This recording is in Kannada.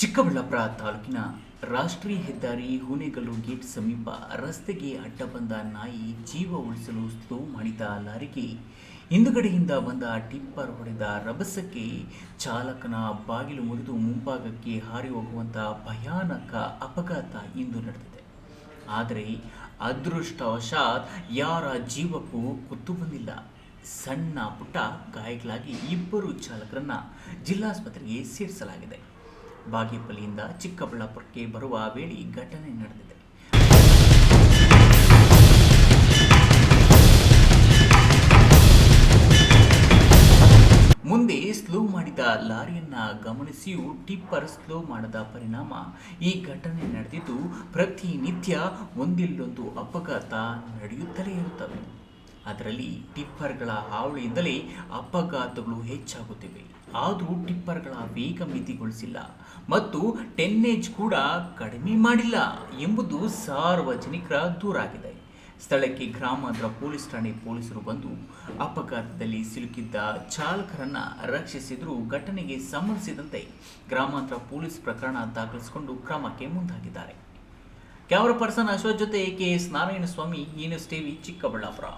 ಚಿಕ್ಕಬಳ್ಳಾಪುರ ತಾಲೂಕಿನ ರಾಷ್ಟ್ರೀಯ ಹೆದ್ದಾರಿ ಹೂನೆಗಲ್ಲು ಗೇಟ್ ಸಮೀಪ ರಸ್ತೆಗೆ ಅಡ್ಡ ಬಂದ ನಾಯಿ ಜೀವ ಉಳಿಸಲು ಸ್ಲೋ ಮಾಡಿದ ಲಾರಿಗೆ ಹಿಂದುಗಡೆಯಿಂದ ಬಂದ ಟಿಪ್ಪರ್ ಹೊಡೆದ ರಭಸಕ್ಕೆ ಚಾಲಕನ ಬಾಗಿಲು ಮುರಿದು ಮುಂಭಾಗಕ್ಕೆ ಹಾರಿ ಹೋಗುವಂತಹ ಭಯಾನಕ ಅಪಘಾತ ಇಂದು ನಡೆದಿದೆ. ಆದರೆ ಅದೃಷ್ಟವಶಾತ್ ಯಾರ ಜೀವಕ್ಕೂ ಕುತ್ತು ಬಂದಿಲ್ಲ. ಸಣ್ಣ ಪುಟ್ಟ ಗಾಯಗಳಾಗಿ ಇಬ್ಬರು ಚಾಲಕರನ್ನ ಜಿಲ್ಲಾಸ್ಪತ್ರೆಗೆ ಸೇರಿಸಲಾಗಿದೆ. ಬಾಗೇಪಲ್ಲಿಯಿಂದ ಚಿಕ್ಕಬಳ್ಳಾಪುರಕ್ಕೆ ಬರುವ ವೇಳೆ ಘಟನೆ ನಡೆದಿದೆ. ಮುಂದೆ ಸ್ಲೋ ಮಾಡಿದ ಲಾರಿಯನ್ನ ಗಮನಿಸಿಯೂ ಟಿಪ್ಪರ್ ಸ್ಲೋ ಮಾಡದ ಪರಿಣಾಮ ಈ ಘಟನೆ ನಡೆದಿದ್ದು ಪ್ರತಿನಿತ್ಯ ಒಂದಿಲ್ಲೊಂದು ಅಪಘಾತ ನಡೆಯುತ್ತಲೇ ಇರುತ್ತವೆ. ಅದರಲ್ಲಿ ಟಿಪ್ಪರ್ಗಳ ಹಾವಳಿಯಿಂದಲೇ ಅಪಘಾತಗಳು ಹೆಚ್ಚಾಗುತ್ತಿವೆ. ಆದರೂ ಟಿಪ್ಪರ್ಗಳ ವೇಗ ಮಿತಿಗೊಳಿಸಿಲ್ಲ ಮತ್ತು ಟೆನ್ನೇಜ್ ಕೂಡ ಕಡಿಮೆ ಮಾಡಿಲ್ಲ ಎಂಬುದು ಸಾರ್ವಜನಿಕರ ದೂರಾಗಿದೆ. ಸ್ಥಳಕ್ಕೆ ಗ್ರಾಮಾಂತರ ಪೊಲೀಸ್ ಠಾಣೆ ಪೊಲೀಸರು ಬಂದು ಅಪಘಾತದಲ್ಲಿ ಸಿಲುಕಿದ್ದ ಚಾಲಕರನ್ನ ರಕ್ಷಿಸಿದ್ರು. ಘಟನೆಗೆ ಸಂಬಂಧಿಸಿದಂತೆ ಗ್ರಾಮಾಂತರ ಪೊಲೀಸ್ ಪ್ರಕರಣ ದಾಖಲಿಸಿಕೊಂಡು ಕ್ರಮಕ್ಕೆ ಮುಂದಾಗಿದ್ದಾರೆ. ಕ್ಯಾಮರಾ ಪರ್ಸನ್ ಅಶೋಕ್ ಜೊತೆ K S Narayanaswamy news TV Chikkaballapur.